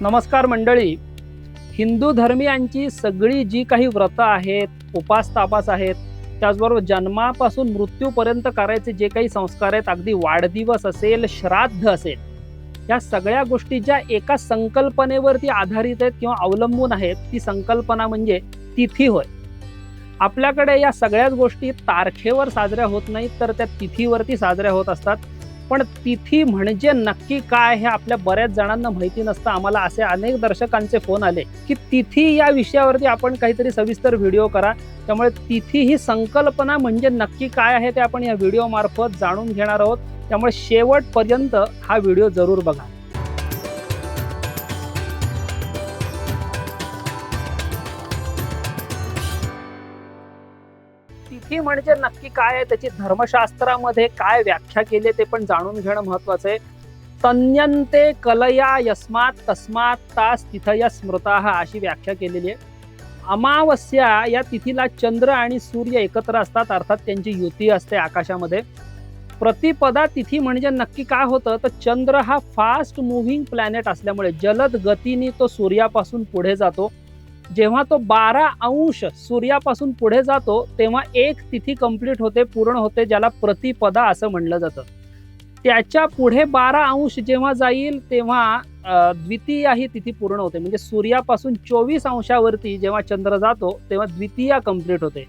नमस्कार मंडळी. हिंदू धर्मियांची सगळी जी काही व्रतं आहेत उपास तापास आहेत त्याचबरोबर जन्मापासून मृत्यूपर्यंत करायचे जे काही संस्कार आहेत अगदी वाढदिवस असेल श्राद्ध असेल या सगळ्या गोष्टी ज्या एका संकल्पनेवरती आधारित आहेत किंवा अवलंबून आहेत ती संकल्पना म्हणजे तिथी होय. आपल्याकडे या सगळ्याच गोष्टी तारखेवर साजऱ्या होत नाहीत तर त्या तिथीवरती साजऱ्या होत असतात. पण तिथी म्हणजे नक्की काय हे आपल्या बऱ्याच जणांना माहिती नसतं. आम्हाला असे अनेक दर्शकांचे फोन आले की तिथी या विषयावरती आपण काहीतरी सविस्तर व्हिडिओ करा. त्यामुळे तिथी ही संकल्पना म्हणजे नक्की काय आहे ते आपण या व्हिडिओमार्फत जाणून घेणार आहोत. त्यामुळे शेवटपर्यंत हा व्हिडिओ जरूर बघा. म्हणजे नक्की काय आहे? त्याची धर्मशास्त्रामध्ये काय व्याख्या केली ते पण जाणून घेणं महत्वाचं आहे. तन्यंते कलया यस्मात तस्मात तास तिथया स्मृता अशी व्याख्या केलेली आहे. अमावस्या या तिथीला चंद्र आणि सूर्य एकत्र असतात अर्थात त्यांची युती असते आकाशामध्ये. प्रतिपदा तिथी म्हणजे नक्की काय होतं? तर चंद्र हा फास्ट मुव्हिंग प्लॅनेट असल्यामुळे जलद गतीने तो सूर्यापासून पुढे जातो. जेव्हा तो बारा अंश सूर्यापासून पुढे जातो तेव्हा एक तिथी कंप्लीट होते पूर्ण होते ज्याला प्रतिपदा असं म्हणलं जातं. त्याच्या पुढे बारा अंश जेव्हा जाईल तेव्हा द्वितीया ही तिथी पूर्ण होते. म्हणजे सूर्यापासून चोवीस अंशावरती जेव्हा चंद्र जातो तेव्हा द्वितीया कंप्लीट होते.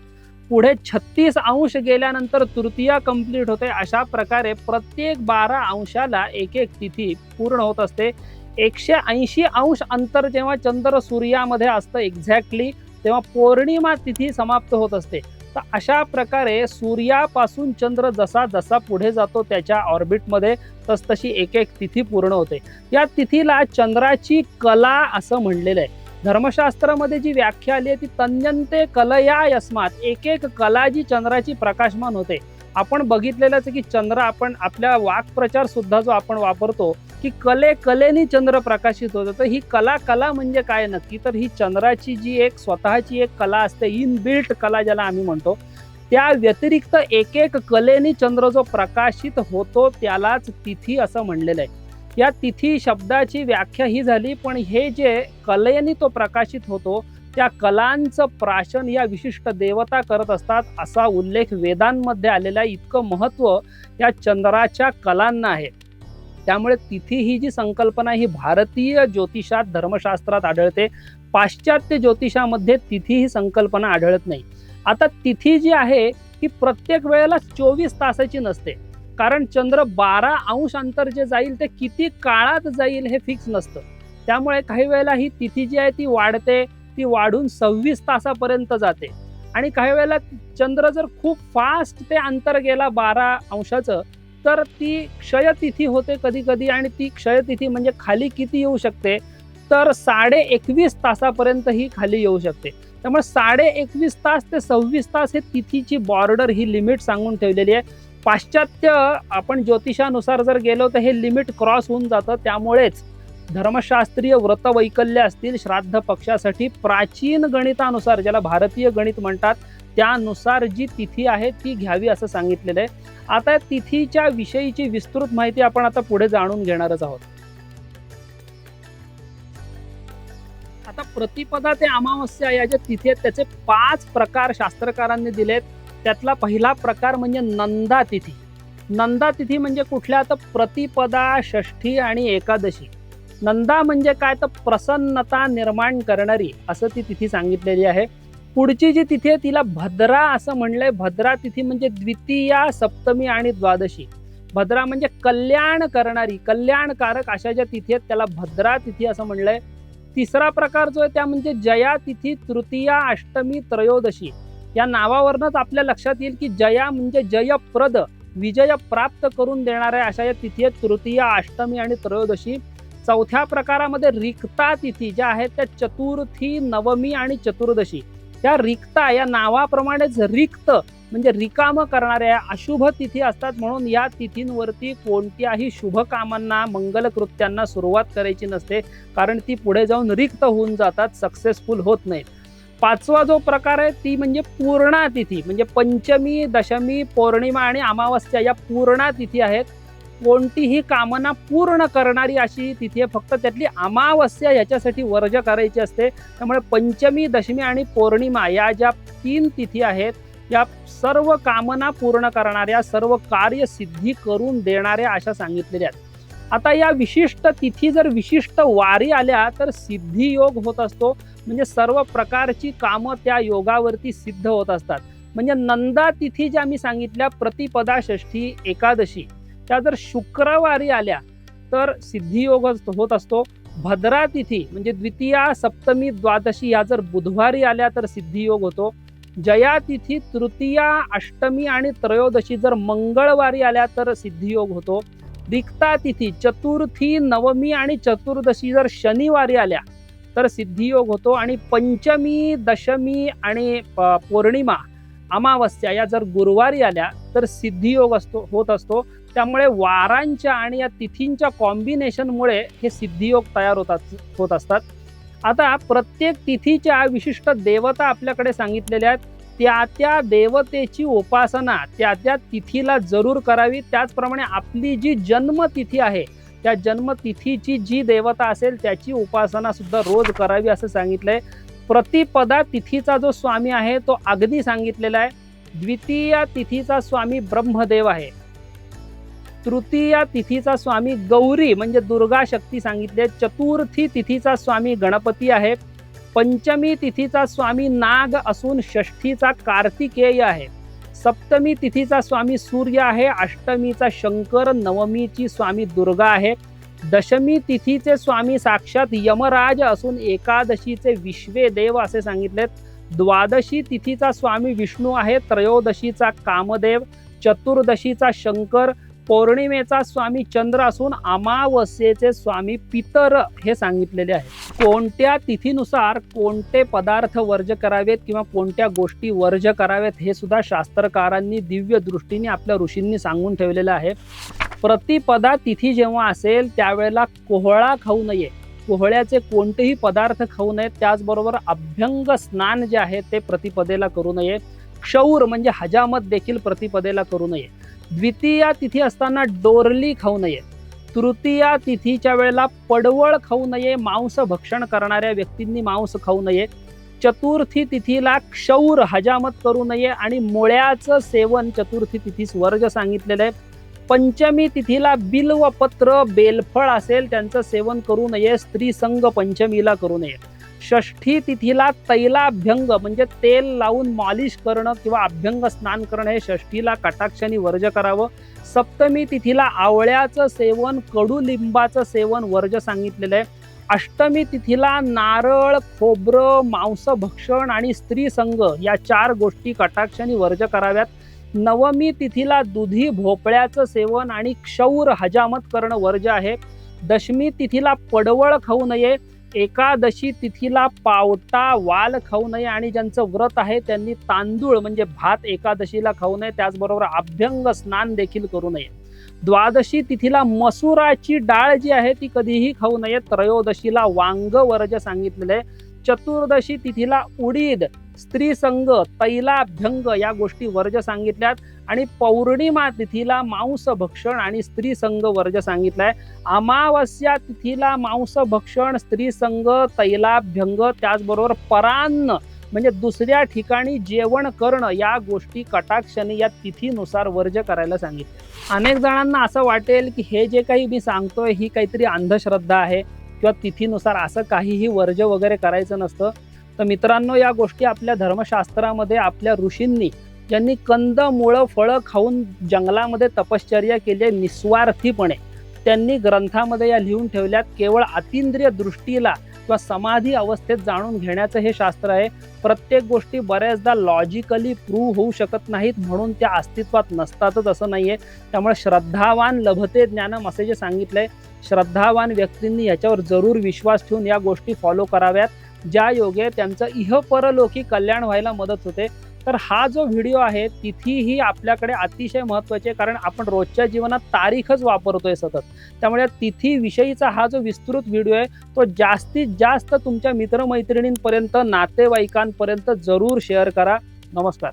पुढे छत्तीस अंश गेल्यानंतर तृतीया कंप्लीट होते. अशा प्रकारे प्रत्येक बारा अंशाला एक एक तिथी पूर्ण होत असते. एकशे ऐंशी अंश अंतर जेव्हा चंद्र सूर्यामध्ये असतं एक्झॅक्टली तेव्हा पौर्णिमा तिथी समाप्त होत असते. तर अशा प्रकारे सूर्यापासून चंद्र जसा जसा पुढे जातो त्याच्या ऑर्बिटमध्ये तसतशी एक एक तिथी पूर्ण होते. या तिथीला चंद्राची कला असं म्हणलेलं आहे. धर्मशास्त्रामध्ये जी व्याख्या आली आहे ती तन्यंते कलया यस्मात एक एक कला जी चंद्राची प्रकाशमान होते. आपण बघितलेलंच की चंद्र आपण आपल्या वाक्प्रचार सुद्धा जो आपण वापरतो की कले कलेनी चंद्र प्रकाशित होतं. तर ही कला कला म्हणजे काय नक्की? तर ही चंद्राची जी एक स्वतःची एक कला असते इनबिल्ट कला ज्याला आम्ही म्हणतो त्या व्यतिरिक्त एक एक कलेनी चंद्र जो प्रकाशित होतो त्यालाच तिथी असं म्हणलेलं आहे. या तिथी शब्दाची व्याख्या ही झाली पण हे जे कलेनी तो प्रकाशित होतो त्या कलांचं प्राशन या विशिष्ट देवता करत असतात असा उल्लेख वेदांमध्ये आलेला आहे. इतकं महत्त्व या चंद्राच्या कलांना आहे. त्यामुळे तिथी ही जी संकल्पना ही भारतीय ज्योतिषात धर्मशास्त्रात आढळते. पाश्चात्य ज्योतिषामध्ये तिथी ही संकल्पना आढळत नाही. आता तिथी जी आहे ही प्रत्येक वेळेला चोवीस तासाची नसते. कारण चंद्र बारा अंश अंतर जे जाईल ते किती काळात जाईल हे फिक्स नसतं. त्यामुळे काही वेळेला ही तिथी जी आहे ती वाढते. ती वाढून सव्वीस तासापर्यंत जाते. आणि काही वेळेला चंद्र जर खूप फास्ट ते अंतर गेला बारा अंशाचं तर ती क्षयतिथी होते कधी कधी आणि ती क्षयतिथी म्हणजे खाली किती येऊ शकते? तर साडे एकवीस तासापर्यंत ही खाली येऊ शकते. त्यामुळे साडे एकवीस तास ते सव्वीस तास हे तिथीची बॉर्डर ही लिमिट सांगून ठेवलेली आहे. पाश्चात्य आपण ज्योतिषानुसार जर गेलो तर हे लिमिट क्रॉस होऊन जातं. त्यामुळेच धर्मशास्त्रीय व्रतवैकल्य असतील श्राद्ध पक्षासाठी प्राचीन गणितानुसार ज्याला भारतीय गणित म्हणतात त्यानुसार जी तिथी आहे ती घ्यावी असं सांगितलेलं आहे. आता तिथीच्या विषयीची विस्तृत माहिती आपण आता पुढे जाणून घेणारच आहोत. आता प्रतिपदा ते अमावस्या या ज्या तिथी आहेत त्याचे पाच प्रकार शास्त्रकारांनी दिलेत. त्यातला पहिला प्रकार म्हणजे नंदा तिथी. नंदा तिथी म्हणजे कुठल्या? तर प्रतिपदा षष्ठी आणि एकादशी. नंदा म्हणजे काय? तर प्रसन्नता निर्माण करणारी असं ती तिथी सांगितलेली आहे. पुढची जी तिथी आहे तिला भद्रा असं म्हणलंय. भद्रा तिथी म्हणजे द्वितीया सप्तमी आणि द्वादशी. भद्रा म्हणजे कल्याण करणारी कल्याणकारक अशा ज्या तिथी आहेत त्याला भद्रा तिथी असं म्हणलंय. तिसरा प्रकार जो आहे त्या म्हणजे जया तिथी तृतीया अष्टमी त्रयोदशी. या नावावरनच आपल्या लक्षात येईल की जया म्हणजे जयप्रद विजय प्राप्त करून देणाऱ्या अशा या तिथी आहेत तृतीया अष्टमी आणि त्रयोदशी. चौथ्या प्रकारामध्ये रिक्ता तिथी ज्या आहेत त्या चतुर्थी नवमी आणि चतुर्दशी. त्या रिक्ता या नावाप्रमाणेच रिक्त म्हणजे रिकाम करणाऱ्या अशुभ तिथी असतात म्हणून या तिथींवरती कोणत्याही शुभ कामांना मंगल कृत्यांना सुरुवात करायची नसते. कारण ती पुढे जाऊन रिक्त होऊन जातात सक्सेसफुल होत नाहीत. पाचवा जो प्रकार आहे ती म्हणजे पूर्णा तिथी म्हणजे पंचमी दशमी पौर्णिमा आणि अमावस्या या पूर्णा तिथी आहेत. कोणतीही कामना पूर्ण करणारी अशी तिथे तिथी आहे फक्त त्यातली अमावस्या याच्यासाठी वर्ज करायची असते. त्यामुळे पंचमी दशमी आणि पौर्णिमा या ज्या तीन तिथी आहेत या सर्व कामना पूर्ण करणाऱ्या सर्व कार्य सिद्धी करून देणाऱ्या अशा सांगितलेल्या आहेत. आता या विशिष्ट तिथी जर विशिष्ट वारी आल्या तर सिद्धी योग होत असतो. म्हणजे सर्व प्रकारची कामं त्या योगावरती सिद्ध होत असतात. म्हणजे नंदा तिथी ज्या मी सांगितल्या प्रतिपदा षष्ठी एकादशी त्या जर शुक्रवारी आल्या तर सिद्धियोग होत असतो. भद्रा तिथी म्हणजे द्वितीया सप्तमी द्वादशी या जर बुधवारी आल्या तर सिद्धियोग होतो. जया तिथी तृतीया अष्टमी आणि त्रयोदशी जर मंगळवारी आल्या तर सिद्धियोग होतो. रिक्ता तिथी चतुर्थी नवमी आणि चतुर्दशी जर शनिवारी आल्या तर सिद्धियोग होतो. आणि पंचमी दशमी आणि पौर्णिमा अमावस्या या जर गुरुवारी आल्या तर सिद्धियोग असतो होत असतो. त्यामुळे वारांच्या आणि या तिथींच्या कॉम्बिनेशनमुळे हे सिद्धियोग तयार होतात होत असतात. आता प्रत्येक तिथीच्या विशिष्ट देवता आपल्याकडे सांगितलेल्या आहेत. त्या त्या देवतेची उपासना त्या त्या तिथीला जरूर करावी. त्याचप्रमाणे आपली जी जन्मतिथी आहे त्या जन्मतिथीची जी देवता असेल त्याची उपासना सुद्धा रोज करावी असं सांगितलंय. प्रतिपदा तिथीचा जो स्वामी आहे तो अग्नी सांगितलेला आहे. द्वितीय तिथीचा स्वामी ब्रह्मदेव आहे. तृतीय तिथीचा स्वामी गौरी म्हणजे दुर्गा शक्ती सांगितले चतुर्थी तिथीचा स्वामी गणपती आहे. पंचमी तिथीचा स्वामी नाग असून षष्ठीचा कार्तिकेय आहे. सप्तमी तिथीचा स्वामी सूर्य आहे. अष्टमीचा शंकर नवमीची स्वामी दुर्गा आहे. दशमी तिथीचे स्वामी साक्षात यमराज असून एकादशीचे विश्वे देव असे सांगितलेत. द्वादशी तिथीचा स्वामी विष्णू आहे त्रयोदशीचा कामदेव चतुर्दशीचा शंकर पौर्णिमेचा स्वामी चंद्र असून अमावस्येचे स्वामी पितर हे सांगितलेले आहे. कोणत्या तिथीनुसार कोणते पदार्थ वर्ज करावेत किंवा कोणत्या गोष्टी वर्ज करावेत हे सुद्धा शास्त्रकारांनी दिव्य दृष्टीने आपल्या ऋषींनी सांगून ठेवलेलं आहे. प्रतिपदा तिथी जेव्हा असेल त्यावेळेला कोहळा खाऊ नये. कोहळ्याचे कोणतेही पदार्थ खाऊ नयेत. त्याचबरोबर अभ्यंग स्नान जे आहे ते प्रतिपदेला करू नये. क्षौर म्हणजे हजामत देखील प्रतिपदेला करू नये. द्वितीया तिथी असताना डोरली खाऊ नये. तृतीया तिथीच्या वेळेला पडवळ खाऊ नये. मांस भक्षण करणाऱ्या व्यक्तींनी मांस खाऊ नये. चतुर्थी तिथीला क्षौर हजामत करू नये. आणि मुळ्याचं सेवन चतुर्थी तिथीस वर्ज सांगितलेलं आहे. पंचमी तिथीला बिल्व पत्र बेलफळ असेल त्यांचं सेवन करू नये स्त्री संघ पंचमीला करू नये. षष्ठी तिथीला तैलाभ्यंग म्हणजे तेल लावून मॉलिश करणं किंवा अभ्यंग स्नान करणं हे षष्ठीला कटाक्षाने वर्ज करावं. सप्तमी तिथीला आवळ्याचं सेवन कडुलिंबाचं सेवन वर्ज सांगितलेलं आहे. अष्टमी तिथीला नारळ खोबरं मांस भक्षण आणि स्त्री संघ या चार गोष्टी कटाक्षाने वर्ज कराव्यात. नवमी तिथीला दुधी भोपळ्याचं सेवन आणि क्षौर हजामत करणं वर्ज आहे. दशमी तिथीला पडवळ खाऊ नये. एकादशी तिथीला पावटा वाल खाऊ नये आणि ज्यांचं व्रत आहे त्यांनी तांदूळ म्हणजे भात एकादशीला खाऊ नये. त्याचबरोबर अभ्यंग स्नान देखील करू नये. द्वादशी तिथीला मसुराची डाळ जी आहे ती कधीही खाऊ नये. त्रयोदशीला वांग वर्ज सांगितलेलं आहे. चतुर्दशी तिथीला उडीद स्त्री संघ तैलाभ्यंग या गोष्टी वर्ज सांगितल्यात. आणि पौर्णिमा तिथीला मांस भक्षण आणि स्त्री संघ वर्ज सांगितलाय. अमावस्या तिथीला मांस भक्षण स्त्री संघ तैलाभ्यंग त्याचबरोबर परान्न म्हणजे दुसऱ्या ठिकाणी जेवण करणं या गोष्टी कटाक्षाने या तिथीनुसार वर्ज करायला सांगितले अनेक जणांना असं वाटेल की हे जे काही मी सांगतोय ही काहीतरी अंधश्रद्धा आहे. किंवा तिथीनुसार असं काहीही वर्ज वगैरे करायचं नसतं. तर मित्रांनो या गोष्टी आपल्या धर्मशास्त्रामध्ये आपल्या ऋषींनी ज्यांनी कंद मुळं फळं खाऊन जंगलामध्ये तपश्चर्या केली आहे निस्वार्थीपणे. त्यांनी ग्रंथामध्ये या लिहून ठेवल्यात केवळ अतिंद्रिय दृष्टीला किंवा समाधी अवस्थेत जाणून घेण्याचं हे शास्त्र आहे. प्रत्येक गोष्टी बऱ्याचदा लॉजिकली प्रूव्ह होऊ शकत नाहीत म्हणून त्या अस्तित्वात नसतातच असं आहे त्यामुळे श्रद्धावान लभते ज्ञानम असे जे सांगितलंय. श्रद्धावान व्यक्तींनी याच्यावर जरूर विश्वास ठेवून या गोष्टी फॉलो कराव्यात. ज्या योगे त्यांचं इह परलोकी कल्याण व्हायला मदत होते. तर हा जो व्हिडिओ आहे तिथी ही आपल्याकडे अतिशय महत्त्वाची आहे कारण आपण रोजच्या जीवनात तारीखच वापरतोय सतत. त्यामुळे तिथी विषयीचा हा जो विस्तृत व्हिडिओ आहे तो जास्तीत जास्त तुमच्या मित्रमैत्रिणींपर्यंत नातेवाईकांपर्यंत जरूर शेअर करा. नमस्कार.